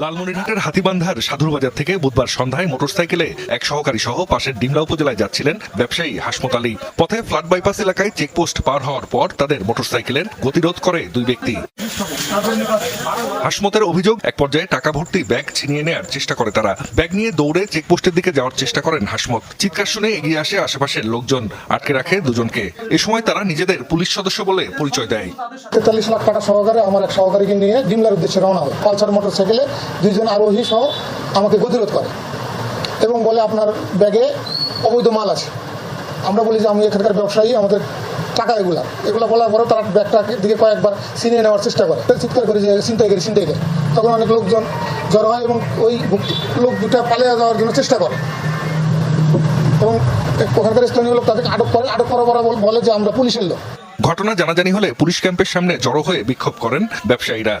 লালমনিরহাটের হাতিবান্ধার সাধুরবাজার থেকে বুধবার সন্ধ্যায় মোটরসাইকেলে এক সহকারী সহ পাশের ডিমলা উপজেলায় যাচ্ছিলেন ব্যবসায়ী হাসমত আলী। পথে ফ্লাড বাইপাস এলাকায় চেকপোস্ট পার হওয়ার পর তাদের মোটরসাইকেলের গতিরোধ করে দুই ব্যক্তি। হাসমতের অভিযোগ, এক পর্যায়ে টাকা ভর্তি ব্যাগ ছিনিয়ে নেওয়ার চেষ্টা করে তারা। ব্যাগ নিয়ে দৌড়ে চেকপোস্টের দিকে যাওয়ার চেষ্টা করেন হাসমত। চিৎকার শুনে এগিয়ে আসে আশেপাশের লোকজন। আটকে রাখে দুজনকে। এ সময় তারা নিজেদের পুলিশ সদস্য বলে পরিচয় দেয়। তেতাল্লিশ লাখ টাকা সহকারে আমার এক সহকারীকে নিয়ে ডিমলার উদ্দেশ্যে রওনা হয়। পালসার মোটরসাইকেলে দুইজন আরোহী সহ আমাকে গতিরোধ করে এবং বলে, আপনার ব্যাগে অবৈধ মাল আছে। আমরা বলি যে, আমি এখানকার ব্যবসায়ী, আমাদের টাকা এগুলা। এগুলো বলার পরে তারা ব্যাগটা দিকে কয়েকবার ছিনিয়ে নেওয়ার চেষ্টা করে। চিৎকার করে যে চিন্তাই করি চিন্তাই করে। তখন অনেক লোকজন জড়ো হয় এবং ওই লোক দুটা পালিয়ে যাওয়ার জন্য চেষ্টা করে। এবং ওখানকার স্থানীয় লোক তাদেরকে আটক করে। আটক করার পরে বলে যে আমরা পুলিশের লোক। ঘটনা জানাজানি হলে পুলিশ ক্যাম্পের সামনে জড়ো হয়ে বিক্ষোভ করেন ব্যবসায়ীরা।